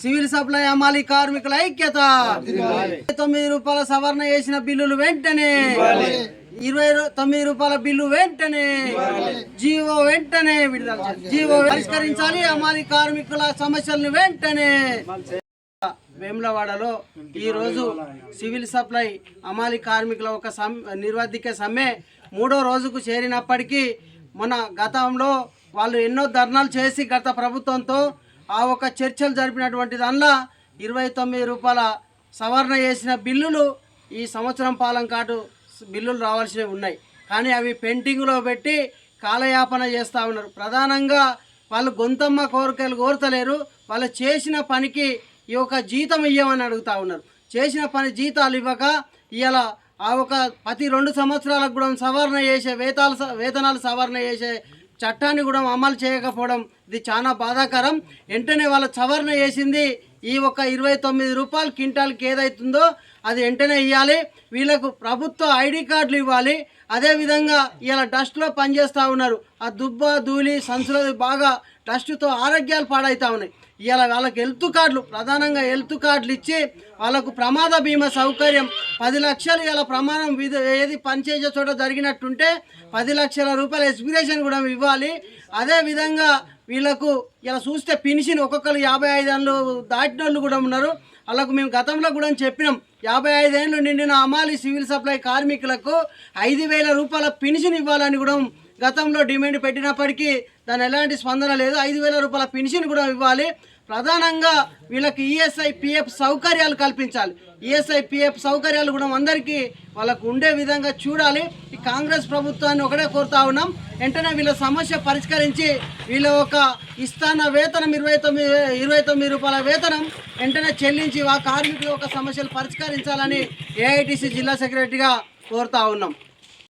Civil supply అమాలి కార్మికుల ఐక్యత. తొమ్మిది రూపాయల సవరణ చేసిన బిల్లులు వెంటనే. ఇరవై తొమ్మిది రూపాయల బిల్లు వెంటనే. జీవో వెంటనే విడుదల జీవో పరిష్కరించాలి. అమాలి కార్మికుల సమస్యలను వెంటనే. వేములవాడలో ఈ రోజు సివిల్ సప్లై అమాలి కార్మికుల ఒక సమ్ నిర్వర్ధిక సమ్మె మూడో రోజుకు చేరినప్పటికీ మన గతంలో వాళ్ళు ఎన్నో ధర్నాలు చేసి గత ప్రభుత్వంతో ఆ ఒక చర్చలు జరిపినటువంటి దానిలో ఇరవై తొమ్మిది రూపాయల సవరణ చేసిన బిల్లులు ఈ సంవత్సరం పాలం కాటు బిల్లులు రావాల్సినవి ఉన్నాయి. కానీ అవి పెయింటింగ్లో పెట్టి కాలయాపన చేస్తూ ఉన్నారు. ప్రధానంగా వాళ్ళు గొంతమ్మ కోరికలు కోరతలేరు. వాళ్ళు చేసిన పనికి ఈ యొక్క జీతం ఇవ్వమని అడుగుతా ఉన్నారు. చేసిన పని జీతాలు ఇవ్వక ఇలా ఆ ఒక ప్రతి రెండు సంవత్సరాలకు కూడా సవరణ చేసే వేతాలు వేతనాలు సవరణ చేసే చట్టాన్ని కూడా అమలు చేయకపోవడం ఇది చాలా బాధాకరం. వెంటనే వాళ్ళ సవరణ చేసింది ఈ ఒక ఇరవై తొమ్మిది రూపాయలు క్వింటాల్కి ఏదైతుందో అది వెంటనే ఇవ్వాలి వీళ్ళకు ప్రభుత్వ ఐడి కార్డులు ఇవ్వాలి. అదేవిధంగా ఇలా డస్ట్లో పనిచేస్తూ ఉన్నారు. ఆ దుబ్బ ధూళి సంచులది బాగా డస్ట్తో ఆరోగ్యాలు పాడవుతూ ఉన్నాయి. ఇలా వాళ్ళకి హెల్త్ కార్డులు ప్రధానంగా హెల్త్ కార్డులు ఇచ్చి వాళ్ళకు ప్రమాద బీమా సౌకర్యం పది లక్షలు ఇలా ప్రమాణం ఏది పనిచేసే చోట జరిగినట్టుంటే పది లక్షల రూపాయల ఎక్స్పిరేషన్ కూడా ఇవ్వాలి. అదే విధంగా వీళ్ళకు ఇలా చూస్తే పెన్షన్ ఒక్కొక్కరు యాభై ఐదు ఏళ్ళు దాటిన వాళ్ళు కూడా ఉన్నారు. వాళ్ళకు మేము గతంలో కూడా చెప్పినాం యాభై ఐదేళ్ళు నిండిన అమాలి సివిల్ సప్లై కార్మికులకు ఐదు వేల రూపాయల పెన్షన్ ఇవ్వాలని కూడా గతంలో డిమాండ్ పెట్టినప్పటికీ దాని ఎలాంటి స్పందన లేదు. ఐదు వేల రూపాయల పెన్షన్ కూడా ఇవ్వాలి. ప్రధానంగా వీళ్ళకి ఈఎస్ఐ పిఎఫ్ సౌకర్యాలు కల్పించాలి. ఈఎస్ఐ పిఎఫ్ సౌకర్యాలు కూడా అందరికీ వాళ్ళకు ఉండే విధంగా చూడాలి. ఈ కాంగ్రెస్ ప్రభుత్వాన్ని ఒకటే కోరుతా ఉన్నాం. వెంటనే వీళ్ళ సమస్య పరిష్కరించి వీళ్ళ ఒక ఇస్తాన వేతనం ఇరవై తొమ్మిది ఇరవై తొమ్మిది రూపాయల వేతనం వెంటనే చెల్లించి ఆ కార్మికుల యొక్క సమస్యలు పరిష్కరించాలని ఏఐటిసి జిల్లా సెక్రటరీగా కోరుతా ఉన్నాం.